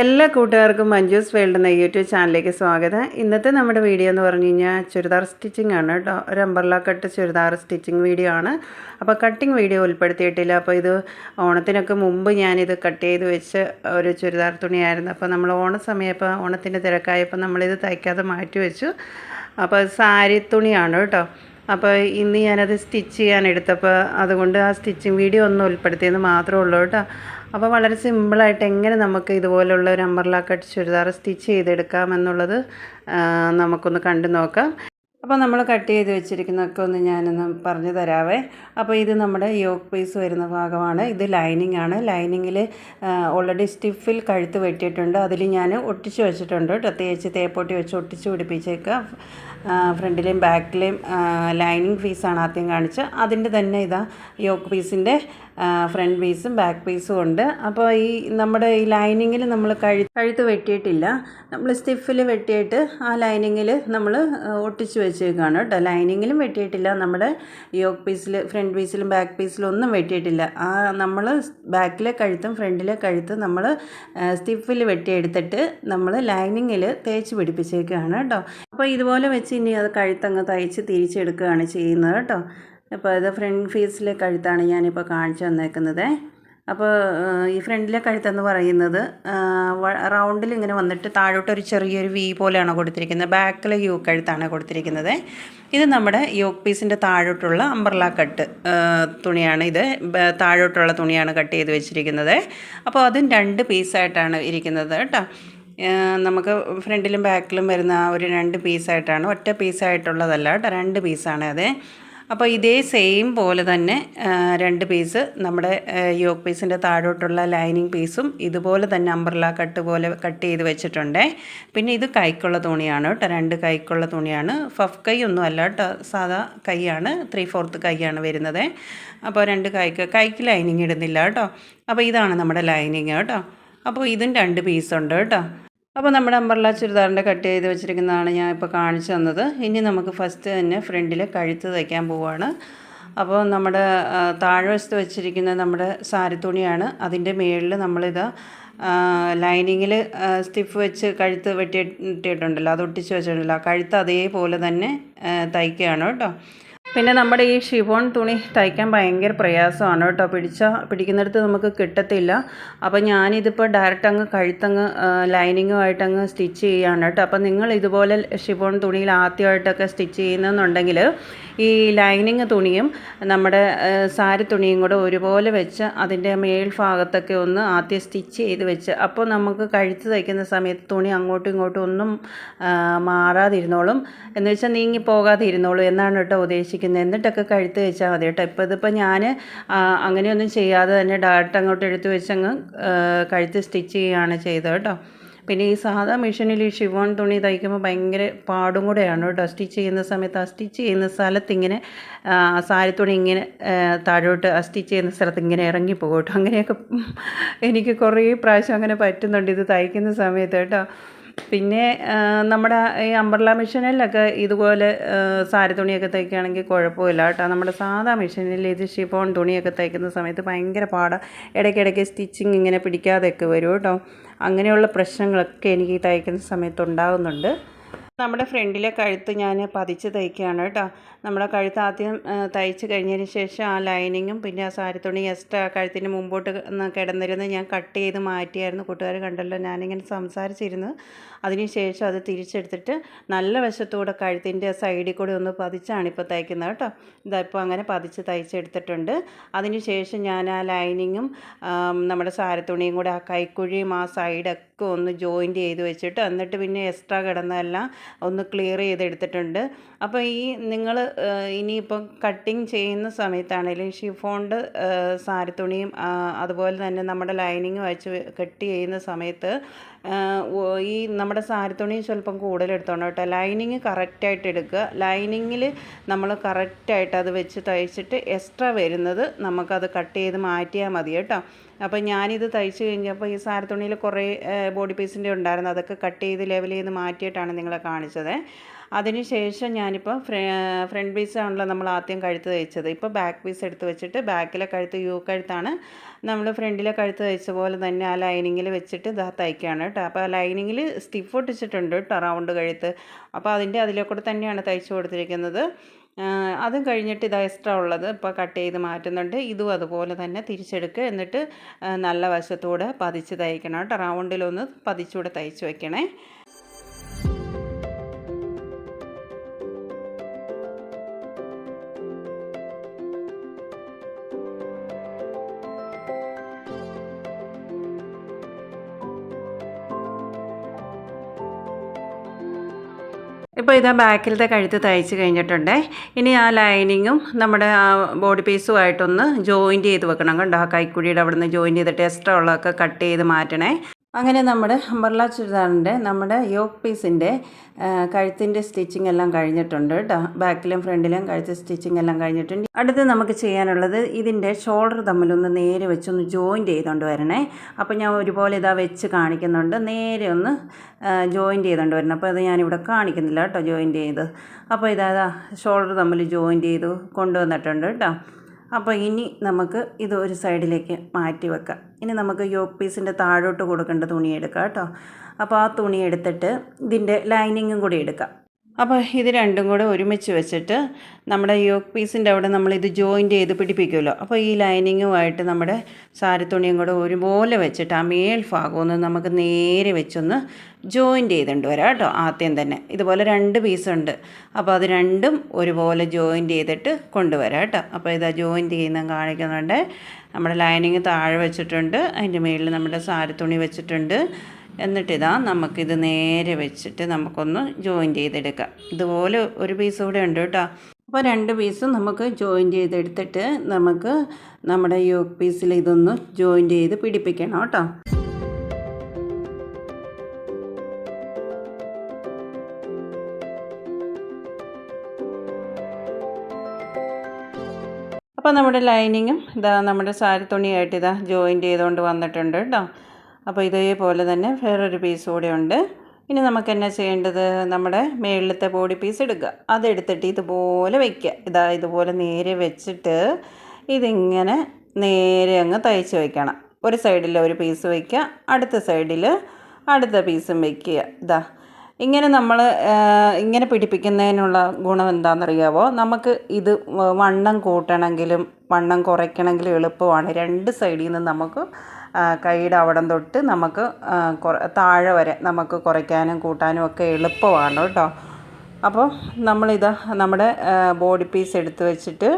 എല്ലാ കൂട്ടുകാർക്കും മഞ്ജൂസ് വേൾഡ് എന്ന യൂട്യൂബ് ചാനലിലേക്ക് സ്വാഗതം. ഇന്നത്തെ നമ്മുടെ വീഡിയോ എന്ന് പറഞ്ഞു കഴിഞ്ഞാൽ ചുരിദാർ സ്റ്റിച്ചിങ് ആണ് കേട്ടോ. ഒരു umbrella cut churidar stitching video ആണ്. അപ്പോൾ കട്ടിങ് വീഡിയോ ഉൾപ്പെടുത്തിയിട്ടില്ല. അപ്പോൾ ഇത് ഓണത്തിനൊക്കെ മുമ്പ് ഞാനിത് കട്ട് ചെയ്ത് വെച്ച് ഒരു ചുരിദാർ തുണിയായിരുന്നു. അപ്പോൾ നമ്മൾ ഓണസമയപ്പോൾ ഓണത്തിന്റെ തിരക്കായപ്പോൾ നമ്മളിത് തയ്ക്കാതെ മാറ്റി വെച്ചു. അപ്പോൾ സാരി തുണിയാണ് കേട്ടോ. അപ്പോൾ ഇന്ന് ഞാനത് സ്റ്റിച്ച് ചെയ്യാൻ എടുത്തപ്പോൾ അതുകൊണ്ട് ആ സ്റ്റിച്ചിങ് വീഡിയോ ഒന്നും ഉൾപ്പെടുത്തിയെന്ന് മാത്രമേ ഉള്ളൂ കേട്ടോ. അപ്പോൾ വളരെ സിമ്പിളായിട്ട് എങ്ങനെ നമുക്ക് ഇതുപോലുള്ള ഒരു അമ്പർല കട്ട് ചുരിദാർ സ്റ്റിച്ച് ചെയ്തെടുക്കാം എന്നുള്ളത് നമുക്കൊന്ന് കണ്ടു നോക്കാം. അപ്പോൾ നമ്മൾ കട്ട് ചെയ്ത് വെച്ചിരിക്കുന്നതൊക്കെ ഒന്ന് ഞാനൊന്ന് പറഞ്ഞു തരാവേ. അപ്പോൾ ഇത് നമ്മുടെ യോക്ക് പീസ് വരുന്ന ഭാഗമാണ്. ഇത് ലൈനിങ് ആണ്. ലൈനിങ്ങിൽ ഓൾറെഡി സ്റ്റിഫിൽ കഴുത്ത് വെട്ടിയിട്ടുണ്ട്. അതിൽ ഞാൻ ഒട്ടിച്ച് വെച്ചിട്ടുണ്ട് കേട്ടോ. തേച്ച് തേപ്പൊട്ടി വെച്ച് ഒട്ടിച്ച് പിടിപ്പിച്ചേക്കുക ഫ്രണ്ടിലെയും ബാക്കിലെയും ലൈനിങ് പീസാണ് ആദ്യം കാണിച്ച് അതിന്റെ തന്നെ ഇതാ യോക്ക് പീസിന്റെ ഫ്രണ്ട് പീസും ബാക്ക് പീസും ഉണ്ട്. അപ്പോൾ ഈ നമ്മുടെ ഈ ലൈനിങ്ങിൽ നമ്മൾ കഴു കഴുത്ത് വെട്ടിയിട്ടില്ല. നമ്മൾ സ്റ്റിഫിൽ വെട്ടിയിട്ട് ആ ലൈനിങ്ങിൽ നമ്മൾ ഒട്ടിച്ച് വെച്ചേക്കാണ് കേട്ടോ. ലൈനിങ്ങിലും വെട്ടിയിട്ടില്ല. നമ്മുടെ യോക്ക് പീസിൽ ഫ്രണ്ട് പീസിലും ബാക്ക് പീസിലും ഒന്നും വെട്ടിയിട്ടില്ല. ആ നമ്മൾ ബാക്കിലെ കഴുത്തും ഫ്രണ്ടിലെ കഴുത്തും നമ്മൾ സ്റ്റിഫിൽ വെട്ടിയെടുത്തിട്ട് നമ്മൾ ലൈനിങ്ങിൽ തേച്ച് പിടിപ്പിച്ചേക്കുകയാണ് കേട്ടോ. അപ്പോൾ ഇതുപോലെ വെച്ച് ഇനി അത് കഴുത്തങ്ങ് തയ്ച്ച് തിരിച്ചെടുക്കുകയാണ് ചെയ്യുന്നത് കേട്ടോ. അപ്പോൾ ഇത് ഫ്രണ്ട് ഫേസിലെ കഴുത്താണ് ഞാനിപ്പോൾ കാണിച്ചു തന്നേക്കുന്നത്. അപ്പോൾ ഈ ഫ്രണ്ടിലെ കഴുത്തെന്ന് പറയുന്നത് റൗണ്ടിൽ ഇങ്ങനെ വന്നിട്ട് താഴോട്ട് ഒരു ചെറിയൊരു വി പോലെയാണ് കൊടുത്തിരിക്കുന്നത്. ബാക്കിലെ യൂ കഴുത്താണ് കൊടുത്തിരിക്കുന്നത്. ഇത് നമ്മുടെ യോക്ക് പീസിന്റെ താഴോട്ടുള്ള അംബർല കട്ട് തുണിയാണ് ഇത്. താഴോട്ടുള്ള തുണിയാണ് കട്ട് ചെയ്ത് വെച്ചിരിക്കുന്നത്. അപ്പോൾ അതും രണ്ട് പീസായിട്ടാണ് ഇരിക്കുന്നത് കേട്ടോ. നമുക്ക് ഫ്രണ്ടിലും ബാക്കിലും വരുന്ന ആ ഒരു രണ്ട് പീസായിട്ടാണ് ഒറ്റ പീസായിട്ടുള്ളതല്ല കേട്ടോ രണ്ട് പീസാണ് അത്. അപ്പോൾ ഇതേ സെയിം പോലെ തന്നെ രണ്ട് പീസ് നമ്മുടെ യോക്ക് പീസിന്റെ താഴോട്ടുള്ള ലൈനിങ് പീസും ഇതുപോലെ തന്നെ അമ്പർല കട്ട് പോലെ കട്ട് ചെയ്ത് വെച്ചിട്ടുണ്ട്. പിന്നെ ഇത് കൈക്കുള്ള തുണിയാണ് കേട്ടോ രണ്ട് കൈക്കുള്ള തുണിയാണ്. ഫഫ് കൈ ഒന്നും അല്ല കേട്ടോ സാധാ കൈയാണ് ത്രീ ഫോർത്ത് കൈയാണ് വരുന്നത്. അപ്പോൾ രണ്ട് കൈക്ക് കൈക്ക് ലൈനിങ് ഇടുന്നില്ല കേട്ടോ. അപ്പോൾ ഇതാണ് നമ്മുടെ ലൈനിങ് കേട്ടോ. അപ്പോൾ ഇതും രണ്ട് പീസുണ്ട് കേട്ടോ. അപ്പോൾ നമ്മുടെ അമ്പർല ചുരിദാറിന്റെ കട്ട് ചെയ്ത് വെച്ചിരിക്കുന്നതാണ് ഞാൻ ഇപ്പോൾ കാണിച്ചു തന്നത്. ഇനി നമുക്ക് ഫസ്റ്റ് തന്നെ ഫ്രണ്ടിൽ കഴുത്ത് തയ്ക്കാൻ പോവുകയാണ് അപ്പോൾ നമ്മുടെ താഴ്വശത്ത് വെച്ചിരിക്കുന്ന നമ്മുടെ സാരി തുണിയാണ്. അതിന്റെ മുകളിൽ നമ്മളിത് ലൈനിങ്ങിൽ സ്റ്റിഫ് വെച്ച് കഴുത്ത് വെട്ടിയിട്ടുണ്ടല്ലോ അത് ഒട്ടിച്ച് വെച്ചിട്ടുണ്ടല്ലോ. കഴുത്ത് അതേപോലെ തന്നെ തയ്ക്കുകയാണ് കേട്ടോ. പിന്നെ നമ്മുടെ ഈ ഷിഫോൺ തുണി തയ്ക്കാൻ ഭയങ്കര പ്രയാസമാണ് കേട്ടോ. പിടിച്ച പിടിക്കുന്നിടത്ത് നമുക്ക് കിട്ടത്തില്ല. അപ്പോൾ ഞാനിതിപ്പോൾ ഡയറക്റ്റ് അങ്ങ് കഴുത്തങ്ങ് ലൈനിങ്ങുമായിട്ട് അങ്ങ് സ്റ്റിച്ച് ചെയ്യുകയാണ് കേട്ടോ. അപ്പോൾ നിങ്ങൾ ഇതുപോലെ ഷിഫോൺ തുണിയിൽ ആദ്യമായിട്ടൊക്കെ സ്റ്റിച്ച് ചെയ്യുന്നെന്നുണ്ടെങ്കിൽ ഈ ലൈനിങ് തുണിയും നമ്മുടെ സാരി തുണിയും കൂടെ ഒരുപോലെ വെച്ച് അതിന്റെ മേൽഭാഗത്തൊക്കെ ഒന്ന് ആദ്യം സ്റ്റിച്ച് ചെയ്ത് വെച്ച്. അപ്പോൾ നമുക്ക് കഴുത്ത് തയ്ക്കുന്ന സമയത്ത് തുണി അങ്ങോട്ടും ഇങ്ങോട്ടും ഒന്നും മാറാതിരുന്നോളും. എന്ന് വെച്ചാൽ നീങ്ങി പോകാതെ ഇരുന്നോളൂ എന്നാണ് കേട്ടോ ഉദ്ദേശിക്കുന്നത്. എന്നിട്ടൊക്കെ കഴുത്ത് വെച്ചാൽ മതി കേട്ടോ. ഇപ്പോൾ ഇതിപ്പോൾ ഞാൻ അങ്ങനെയൊന്നും ചെയ്യാതെ തന്നെ ഡയറക്റ്റ് അങ്ങോട്ട് എടുത്ത് വെച്ചങ്ങ് കഴുത്ത് സ്റ്റിച്ച് ചെയ്യുകയാണ് ചെയ്തത് കേട്ടോ. പിന്നെ ഈ സാധാ മെഷീനിൽ ഈ ഷിവോൺ തുണി തയ്ക്കുമ്പോൾ ഭയങ്കര പാടും കൂടെയാണ് കേട്ടോ. സ്റ്റിച്ച് ചെയ്യുന്ന സമയത്ത് ആ സ്റ്റിച്ച് ചെയ്യുന്ന സ്ഥലത്ത് ഇങ്ങനെ സാരി തുണി ഇങ്ങനെ താഴോട്ട് ആ സ്റ്റിച്ച് ചെയ്യുന്ന സ്ഥലത്ത് ഇങ്ങനെ ഇറങ്ങി പോകും കേട്ടോ അങ്ങനെയൊക്കെ എനിക്ക് കുറേ പ്രാവശ്യം അങ്ങനെ പറ്റുന്നുണ്ട് ഇത് തയ്ക്കുന്ന സമയത്ത് കേട്ടോ. പിന്നെ നമ്മുടെ ഈ അമ്പർല മെഷീനിലൊക്കെ ഇതുപോലെ സാരി തുണിയൊക്കെ തയ്ക്കുകയാണെങ്കിൽ കുഴപ്പമില്ല കേട്ടോ. നമ്മുടെ സാധാ മെഷീനിൽ ഇത് ഷിഫോൺ തുണിയൊക്കെ തയ്ക്കുന്ന സമയത്ത് ഭയങ്കര പാടാണ് ഇടയ്ക്കിടയ്ക്ക് സ്റ്റിച്ചിങ് ഇങ്ങനെ പിടിക്കാതെയൊക്കെ വരും കേട്ടോ. അങ്ങനെയുള്ള പ്രശ്നങ്ങളൊക്കെ എനിക്ക് തയ്ക്കുന്ന സമയത്ത് ഉണ്ടാകുന്നുണ്ട് നമ്മുടെ ഫ്രണ്ടിലെ കഴുത്ത് ഞാൻ പതിച്ച് തയ്ക്കുകയാണ് കേട്ടോ. നമ്മുടെ കഴുത്ത് ആദ്യം ആ, തയ്ച്ച് കഴിഞ്ഞതിന് ശേഷം ആ ലൈനിങ്ങും പിന്നെ ആ സാരി തുണി എക്സ്ട്രാ കഴുത്തിന് മുമ്പോട്ട് കിടന്നിരുന്ന് ഞാൻ കട്ട് ചെയ്ത് മാറ്റിയായിരുന്നു. കൂട്ടുകാർ കണ്ടല്ലോ ഞാനിങ്ങനെ സംസാരിച്ചിരുന്നു അതിനുശേഷം അത് തിരിച്ചെടുത്തിട്ട് നല്ല വശത്തൂടെ കഴുത്തിന്റെ സൈഡിൽ കൂടെ ഒന്ന് പതിച്ചാണ് ഇപ്പോൾ തയ്ക്കുന്നത് കേട്ടോ. ഇതാ അങ്ങനെ പതിച്ച് തയ്ച്ചെടുത്തിട്ടുണ്ട്. അതിനുശേഷം ഞാൻ ആ ലൈനിങ്ങും നമ്മുടെ സാരത്തുണിയും കൂടെ ആ കൈക്കുഴിയും ആ സൈഡൊക്കെ ഒന്ന് ജോയിന്റ് ചെയ്ത് വെച്ചിട്ട് എന്നിട്ട് പിന്നെ എക്സ്ട്രാ കിടന്നതെല്ലാം ഒന്ന് ക്ലിയർ ചെയ്തെടുത്തിട്ടുണ്ട്. അപ്പോൾ ഈ നിങ്ങൾ ഇനിയിപ്പം കട്ടിങ് ചെയ്യുന്ന സമയത്താണെങ്കിലും ഷിഫോണ്ട് സാരി തുണിയും അതുപോലെ തന്നെ നമ്മുടെ ലൈനിങ് വെച്ച് കട്ട് ചെയ്യുന്ന സമയത്ത് ഈ നമ്മുടെ സാരിത്തുണി സ്വല്പം കൂടുതൽ എടുത്തോണം കേട്ടോ. ലൈനിങ് കറക്റ്റായിട്ട് എടുക്കുക. ലൈനിങ്ങിൽ നമ്മൾ കറക്റ്റായിട്ട് അത് വെച്ച് തയ്ച്ചിട്ട് എക്സ്ട്രാ വരുന്നത് നമുക്കത് കട്ട് ചെയ്ത് മാറ്റിയാൽ മതി കേട്ടോ. അപ്പോൾ ഞാനിത് തയ്ച്ച് കഴിഞ്ഞപ്പോൾ ഈ സാരി തുണിയിൽ കുറേ ബോഡി പീസിന്റെ ഉണ്ടായിരുന്നു. അതൊക്കെ കട്ട് ചെയ്ത് ലെവൽ ചെയ്ത് മാറ്റിയിട്ടാണ് നിങ്ങളെ കാണിച്ചത്. അതിന് ശേഷം ഞാനിപ്പോൾ ഫ്രണ്ട് പീസാണല്ലോ നമ്മൾ ആദ്യം കഴുത്ത് തയ്ച്ചത് ഇപ്പോൾ ബാക്ക് പീസ് എടുത്ത് വെച്ചിട്ട് ബാക്കിലെ കഴുത്ത് യു കഴുത്താണ് നമ്മൾ ഫ്രണ്ടിലെ കഴുത്ത് തയ്ച്ച പോലെ തന്നെ ആ ലൈനിങ്ങിൽ വെച്ചിട്ട് ഇതാ തയ്ക്കുകയാണ് കേട്ടോ. അപ്പോൾ ആ ലൈനിങ്ങിൽ സ്റ്റിഫ് ഒട്ടിച്ചിട്ടുണ്ട് കേട്ടോ റൗണ്ട് കഴുത്ത്. അപ്പോൾ അതിന്റെ അതിലെ കൂടെ തന്നെയാണ് തയ്ച്ചു കൊടുത്തിരിക്കുന്നത്. അതും കഴിഞ്ഞിട്ട് ഇതാ എക്സ്ട്രാ ഉള്ളത് ഇപ്പോൾ കട്ട് ചെയ്ത് മാറ്റുന്നുണ്ട്. ഇതും അതുപോലെ തന്നെ തിരിച്ചെടുക്കുക എന്നിട്ട് നല്ല വശത്തൂടെ പതിച്ച് തയ്ക്കണം കേട്ടോ. റൗണ്ടിലൊന്ന് പതിച്ചൂടെ തയ്ച്ച് വെക്കണേ. ഇപ്പോൾ ഇതാ ബാക്കിലത്തെ കഴുത്ത് തയ്ച്ച് കഴിഞ്ഞിട്ടുണ്ട്. ഇനി ആ ലൈനിങ്ങും നമ്മുടെ ആ ബോഡി പീസുമായിട്ടൊന്ന് ജോയിന്റ് ചെയ്ത് വെക്കണം കണ്ടോ? ആ കൈക്കുഴിയുടെ അവിടെ നിന്ന് ജോയിന്റ് ചെയ്തിട്ട് എക്സ്ട്രാ ഉള്ളതൊക്കെ കട്ട് ചെയ്ത് മാറ്റണേ. അങ്ങനെ നമ്മുടെ അംബർല ചുരിദാറിന്റെ നമ്മുടെ യോക്ക് പീസിന്റെ കഴുത്തിന്റെ സ്റ്റിച്ചിങ് എല്ലാം കഴിഞ്ഞിട്ടുണ്ട് കേട്ടോ ബാക്കിലും ഫ്രണ്ടിലും കഴുത്ത് സ്റ്റിച്ചിങ് എല്ലാം കഴിഞ്ഞിട്ടുണ്ട്. അടുത്ത് നമുക്ക് ചെയ്യാനുള്ളത് ഇതിന്റെ ഷോൾഡർ തമ്മിലൊന്ന് നേരെ വെച്ചൊന്ന് ജോയിന്റ് ചെയ്തുകൊണ്ട് വരണേ. അപ്പോൾ ഞാൻ ഒരുപോലെ ഇതാ വെച്ച് കാണിക്കുന്നുണ്ട്. നേരെ ഒന്ന് ജോയിന്റ് ചെയ്തുകൊണ്ട് വരണം. അപ്പോൾ അത് ഞാനിവിടെ കാണിക്കുന്നില്ല കേട്ടോ ജോയിന്റ് ചെയ്ത്. അപ്പോൾ ഇതാ ഷോൾഡർ തമ്മിൽ ജോയിന്റ് ചെയ്ത് കൊണ്ടുവന്നിട്ടുണ്ട് കേട്ടോ അപ്പോൾ ഇനി നമുക്ക് ഇത് ഒരു സൈഡിലേക്ക് മാറ്റി വെക്കാം. ഇനി നമുക്ക് യോക്ക് പീസിന്റെ താഴോട്ട് കൊടുക്കേണ്ട തുണി എടുക്കാം കേട്ടോ. അപ്പോൾ ആ തുണി എടുത്തിട്ട് ഇതിന്റെ ലൈനിങ്ങും കൂടി എടുക്കാം. അപ്പോൾ ഇത് രണ്ടും കൂടെ ഒരുമിച്ച് വെച്ചിട്ട് നമ്മുടെ യോക്ക് പീസിന്റെ അവിടെ നമ്മൾ ഇത് ജോയിന്റ് ചെയ്ത് പിടിപ്പിക്കുമല്ലോ. അപ്പോൾ ഈ ലൈനിങ്ങുമായിട്ട് നമ്മുടെ സാരി തുണിയും കൂടെ ഒരുപോലെ വെച്ചിട്ട് ആ മേൽ നമുക്ക് നേരെ വെച്ചൊന്ന് ജോയിന്റ് ചെയ്തുകൊണ്ട് വരാം കേട്ടോ ആദ്യം തന്നെ. ഇതുപോലെ രണ്ട് പീസുണ്ട് അപ്പോൾ അത് രണ്ടും ഒരുപോലെ ജോയിന്റ് ചെയ്തിട്ട് കൊണ്ടുവരാം കേട്ടോ. അപ്പോൾ ഇതാ ജോയിന്റ് ചെയ്യുന്ന കാണിക്കുന്നുണ്ട്. നമ്മുടെ ലൈനിങ് താഴെ വെച്ചിട്ടുണ്ട്. അതിന്റെ മേളിൽ നമ്മുടെ സാരി തുണി വെച്ചിട്ടുണ്ട്. എന്നിട്ടിതാ നമുക്കിത് നേരെ വെച്ചിട്ട് നമുക്കൊന്ന് ജോയിൻ ചെയ്തെടുക്കാം. ഇതുപോലെ ഒരു പീസ് കൂടെ ഉണ്ട് കേട്ടോ അപ്പോൾ രണ്ട് പീസും നമുക്ക് ജോയിൻ ചെയ്തെടുത്തിട്ട് നമുക്ക് നമ്മുടെ യോക്ക് പീസിൽ ഇതൊന്ന് ജോയിൻ ചെയ്ത് പിടിപ്പിക്കണം കേട്ടോ അപ്പോൾ നമ്മുടെ ലൈനിങ്ങും ഇതാ നമ്മുടെ സാരി തുണിയായിട്ട് ഇതാ ജോയിൻ ചെയ്തുകൊണ്ട് വന്നിട്ടുണ്ട് കേട്ടോ അപ്പോൾ ഇതേപോലെ തന്നെ വേറൊരു പീസ് കൂടെ ഉണ്ട്. ഇനി നമുക്ക് എന്നാ ചെയ്യേണ്ടത്? നമ്മുടെ മേളിലത്തെ ബോഡി പീസ് എടുക്കുക അതെടുത്തിട്ട് ഇതുപോലെ വയ്ക്കുക. ഇതാ ഇതുപോലെ നേരെ വെച്ചിട്ട് ഇതിങ്ങനെ നേരെ അങ്ങ് തയ്ച്ച് വയ്ക്കണം ഒരു സൈഡിൽ ഒരു പീസ് വയ്ക്കുക. അടുത്ത സൈഡിൽ അടുത്ത പീസും വയ്ക്കുക. ഇതാ. ഇങ്ങനെ നമ്മൾ ഇങ്ങനെ പിടിപ്പിക്കുന്നതിനുള്ള ഗുണം എന്താണെന്നറിയാവോ? നമുക്ക് ഇത് വണ്ണം കൂട്ടണമെങ്കിലും വണ്ണം കുറയ്ക്കണമെങ്കിലും എളുപ്പമാണ്. രണ്ട് സൈഡിൽ നിന്ന് നമുക്ക് കൈയുടെ അവിടം തൊട്ട് നമുക്ക് താഴെ വരെ നമുക്ക് കുറയ്ക്കാനും കൂട്ടാനും ഒക്കെ എളുപ്പമാണ് കേട്ടോ. അപ്പോൾ നമ്മളിത് നമ്മുടെ ബോഡി പീസ് എടുത്ത് വെച്ചിട്ട്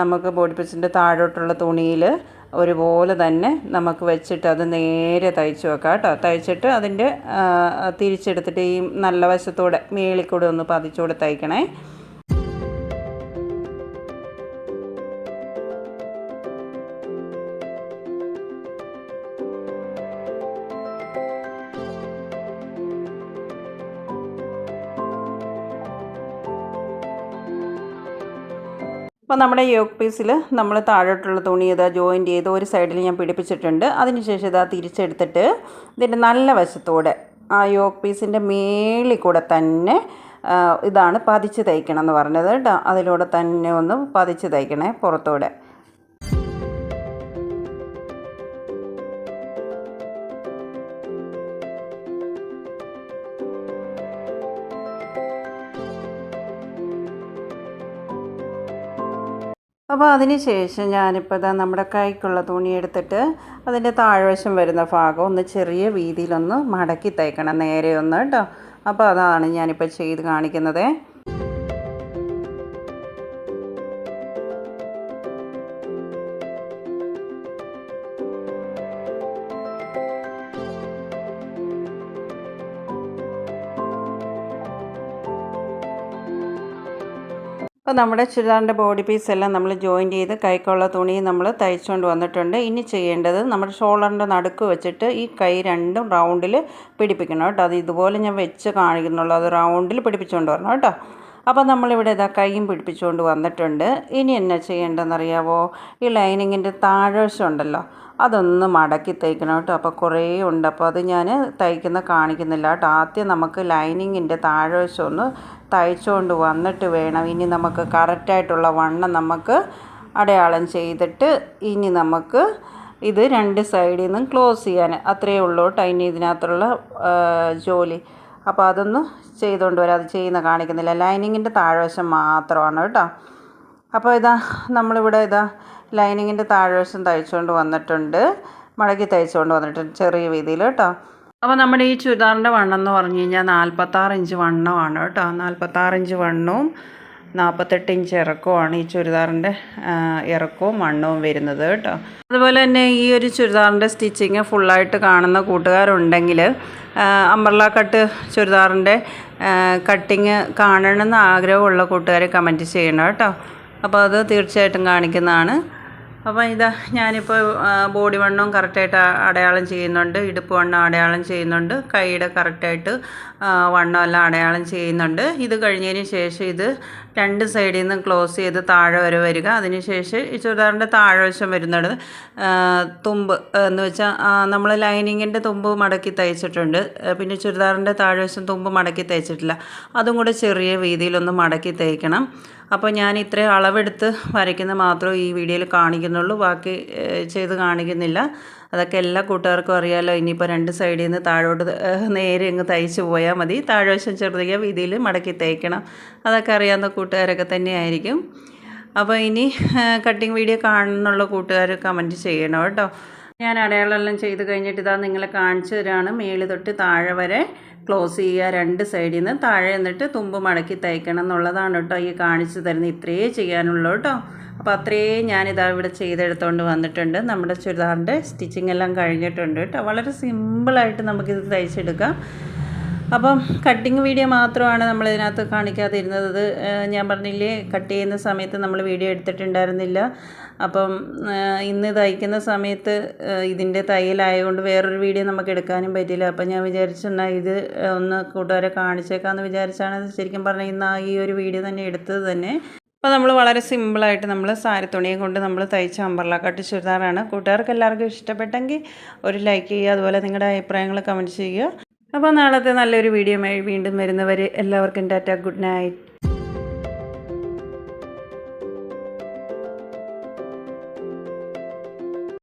നമുക്ക് ബോഡി പീസിന്റെ താഴോട്ടുള്ള തുണിയിൽ ഒരുപോലെ തന്നെ നമുക്ക് വെച്ചിട്ട് അത് നേരെ തയ്ച്ച് വെക്കാം കേട്ടോ. തയ്ച്ചിട്ട് അതിന്റെ തിരിച്ചെടുത്തിട്ട് ഈ നല്ല വശത്തൂടെ മേളിൽ കൂടെ ഒന്ന് പതിച്ചുകൂടെ തയ്ക്കണേ. അപ്പോൾ നമ്മുടെ യോക്ക് പീസിൽ നമ്മൾ താഴോട്ടുള്ള തുണി ഇതാ ജോയിന്റ് ചെയ്ത് ഒരു സൈഡിൽ ഞാൻ പിടിപ്പിച്ചിട്ടുണ്ട്. അതിനുശേഷം ഇതാ തിരിച്ചെടുത്തിട്ട് ഇതിന്റെ നല്ല വശത്തോടെ ആ യോക്ക് പീസിന്റെ മേളിൽ കൂടെ തന്നെ ഇതാണ് പതിച്ച് തയ്ക്കണം എന്ന് പറഞ്ഞത് കേട്ടോ. അതിലൂടെ തന്നെ ഒന്ന് പതിച്ച് തയ്ക്കണേ പുറത്തൂടെ. അപ്പോൾ അതിന് ശേഷം ഞാനിപ്പോൾ ഇതാ നമ്മുടെ കൈക്കുള്ള തുണി എടുത്തിട്ട് അതിന്റെ താഴ്വശം വരുന്ന ഭാഗം ഒന്ന് ചെറിയ വീതിയിലൊന്ന് മടക്കി തയ്ക്കണം നേരെ ഒന്ന് കേട്ടോ. അപ്പോൾ അതാണ് ഞാനിപ്പോൾ ചെയ്ത് കാണിക്കുന്നത്. അപ്പോൾ നമ്മുടെ ചുരിദാറിന്റെ ബോഡി പീസ് എല്ലാം നമ്മൾ ജോയിൻ ചെയ്ത് കൈക്കുള്ള തുണി നമ്മൾ തയ്ച്ചുകൊണ്ട് വന്നിട്ടുണ്ട്. ഇനി ചെയ്യേണ്ടത് നമ്മുടെ ഷോൾഡറിന്റെ നടുക്ക് വെച്ചിട്ട് ഈ കൈ രണ്ടും റൗണ്ടിൽ പിടിപ്പിക്കണം കേട്ടോ. അത് ഇതുപോലെ ഞാൻ വെച്ച് കാണിക്കുന്നുള്ളൂ. അത് റൗണ്ടിൽ പിടിപ്പിച്ചുകൊണ്ട് വരണം കേട്ടോ. അപ്പോൾ നമ്മളിവിടെ ഇതാ കൈയും പിടിപ്പിച്ചുകൊണ്ട് വന്നിട്ടുണ്ട്. ഇനി എന്നാ ചെയ്യേണ്ടതെന്നറിയാവോ? ഈ ലൈനിങ്ങിന്റെ താഴ്വശം ഉണ്ടല്ലോ അതൊന്ന് മടക്കി തയ്ക്കണം കേട്ടോ. അപ്പോൾ കുറേ ഉണ്ട്. അപ്പോൾ അത് ഞാൻ തയ്ക്കുന്ന കാണിക്കുന്നില്ല കേട്ടോ. ആദ്യം നമുക്ക് ലൈനിങ്ങിന്റെ താഴ്വശം ഒന്ന് തയ്ച്ചുകൊണ്ട് വന്നിട്ട് വേണം. ഇനി നമുക്ക് കറക്റ്റായിട്ടുള്ള വണ്ണം നമുക്ക് അടയാളം ചെയ്തിട്ട് ഇനി നമുക്ക് ഇത് രണ്ട് സൈഡിൽ നിന്നും ക്ലോസ് ചെയ്യാൻ അത്രയേ ഉള്ളൂ കേട്ടോ. ഇനി ഇതിനകത്തുള്ള ജോലി. അപ്പോൾ അതൊന്ന് ചെയ്തുകൊണ്ട് വരാം. അത് ചെയ്യുന്ന കാണിക്കുന്നില്ല. ലൈനിങ്ങിന്റെ താഴ്വശം മാത്രമാണ് കേട്ടോ. അപ്പോൾ ഇതാ നമ്മളിവിടെ ഇതാ ലൈനിങ്ങിന്റെ താഴ്വശം തയ്ച്ചുകൊണ്ട് വന്നിട്ടുണ്ട്. മടക്കി തയ്ച്ചുകൊണ്ട് വന്നിട്ടുണ്ട് ചെറിയ രീതിയിൽ കേട്ടോ. അപ്പോൾ നമ്മുടെ ഈ ചുരിദാറിന്റെ വണ്ണം എന്ന് പറഞ്ഞു കഴിഞ്ഞാൽ നാൽപ്പത്താറ് ഇഞ്ച് വണ്ണമാണ് കേട്ടോ. നാൽപ്പത്താറ് ഇഞ്ച് വണ്ണവും നാൽപ്പത്തെട്ട് ഇഞ്ച് ഇറക്കവുമാണ് ഈ ചുരിദാറിന്റെ ഇറക്കവും വണ്ണവും വരുന്നത് കേട്ടോ. അതുപോലെ തന്നെ ഈ ഒരു ചുരിദാറിന്റെ സ്റ്റിച്ചിങ് ഫുള്ളായിട്ട് കാണുന്ന കൂട്ടുകാരുണ്ടെങ്കിൽ അമ്പർല കട്ട് ചുരിദാറിന്റെ കട്ടിങ് കാണണമെന്ന് ആഗ്രഹമുള്ള കൂട്ടുകാർ കമന്റ് ചെയ്യണം കേട്ടോ. അപ്പോൾ അത് തീർച്ചയായിട്ടും കാണിക്കുന്നതാണ്. അപ്പോൾ ഇതാ ഞാനിപ്പോൾ ബോഡി വണ്ണവും കറക്റ്റായിട്ട് അടയാളം ചെയ്യുന്നുണ്ട്. ഇടുപ്പ് വണ്ണം അടയാളം ചെയ്യുന്നുണ്ട്. കൈയുടെ കറക്റ്റായിട്ട് വണ്ണം എല്ലാം അടയാളം ചെയ്യുന്നുണ്ട്. ഇത് കഴിഞ്ഞതിന് ശേഷം ഇത് രണ്ട് സൈഡിൽ നിന്ന് ക്ലോസ് ചെയ്ത് താഴെ വരെ വരിക. അതിനുശേഷം ഈ ചുരിദാറിന്റെ താഴ്വശം വരുന്നത് തുമ്പ് എന്ന് വെച്ചാൽ നമ്മൾ ലൈനിങ്ങിന്റെ തുമ്പ് മടക്കി തയ്ച്ചിട്ടുണ്ട്. പിന്നെ ചുരിദാറിന്റെ താഴ്വശം തുമ്പ് മടക്കി തയ്ച്ചിട്ടില്ല. അതും കൂടെ ചെറിയ വീതിയിലൊന്ന് മടക്കി തയ്ക്കണം. അപ്പോൾ ഞാൻ ഇത്രയും അളവെടുത്ത് വരയ്ക്കുന്ന മാത്രമേ ഈ വീഡിയോയിൽ കാണിക്കുന്നുള്ളൂ. ബാക്കി ചെയ്ത് കാണിക്കുന്നില്ല. അതൊക്കെ എല്ലാ കൂട്ടുകാർക്കും അറിയാമല്ലോ ഇനിയിപ്പോൾ രണ്ട് സൈഡിൽ നിന്ന് താഴോട്ട് നേരെ അങ്ങ് തയ്ച്ച് പോയാൽ മതി. താഴ്വശം ചെറുതിയ വീതിയിൽ മടക്കി തയ്ക്കണം അതൊക്കെ അറിയാവുന്ന കൂട്ടുകാരൊക്കെ തന്നെയായിരിക്കും. അപ്പോൾ ഇനി കട്ടിങ് വീഡിയോ കാണുന്നുള്ള കൂട്ടുകാർ കമന്റ് ചെയ്യണം കേട്ടോ. ഞാൻ അടയാളമെല്ലാം ചെയ്ത് കഴിഞ്ഞിട്ട് ഇതാ നിങ്ങളെ കാണിച്ചു തരാണ്. മേളി തൊട്ട് താഴെ വരെ ക്ലോസ് ചെയ്യുക. രണ്ട് സൈഡിൽ നിന്ന് താഴെ നിന്നിട്ട് തുമ്പ് മടക്കി തയ്ക്കണം എന്നുള്ളതാണ് കേട്ടോ ഈ കാണിച്ചു തരുന്നത്. ഇത്രയേ ചെയ്യാനുള്ളൂ കേട്ടോ. അപ്പോൾ അത്രയും ഞാനിതാ ഇവിടെ ചെയ്തെടുത്തുകൊണ്ട് വന്നിട്ടുണ്ട്. നമ്മുടെ ചുരിദാറിന്റെ സ്റ്റിച്ചിങ് എല്ലാം കഴിഞ്ഞിട്ടുണ്ട് കേട്ടോ. വളരെ സിമ്പിളായിട്ട് നമുക്കിത് തയ്ച്ചെടുക്കാം. അപ്പം കട്ടിങ് വീഡിയോ മാത്രമാണ് നമ്മൾ ഇതിനകത്ത് കാണിക്കാതിരുന്നത് ഞാൻ പറഞ്ഞില്ലേ കട്ട് ചെയ്യുന്ന സമയത്ത് നമ്മൾ വീഡിയോ എടുത്തിട്ടുണ്ടായിരുന്നില്ല. അപ്പം ഇന്ന് തയ്ക്കുന്ന സമയത്ത് ഇതിന്റെ തയ്യലായതുകൊണ്ട് വേറൊരു വീഡിയോ നമുക്ക് എടുക്കാനും പറ്റില്ല അപ്പം ഞാൻ വിചാരിച്ചെന്നാൽ ഇത് ഒന്ന് കൂട്ടുകാരെ കാണിച്ചേക്കാമെന്ന് വിചാരിച്ചാണ്. ശരിക്കും പറഞ്ഞാൽ ഇന്ന് ഈ ഒരു വീഡിയോ തന്നെ എടുത്തത് തന്നെ. അപ്പോൾ നമ്മൾ വളരെ സിമ്പിളായിട്ട് നമ്മൾ സാരി തുണിയെ കൊണ്ട് നമ്മൾ തയ്ച്ച അമ്പർല കട്ട് ചുരിദാറാണ്. കൂട്ടുകാർക്ക് എല്ലാവർക്കും ഇഷ്ടപ്പെട്ടെങ്കിൽ ഒരു ലൈക്ക് ചെയ്യുക അതുപോലെ നിങ്ങളുടെ അഭിപ്രായങ്ങൾ കമന്റ് ചെയ്യുക. അപ്പോൾ നാളത്തെ നല്ലൊരു വീഡിയോ വീണ്ടും വരുന്നവർ എല്ലാവർക്കും ടാറ്റ ഗുഡ് നൈറ്റ്.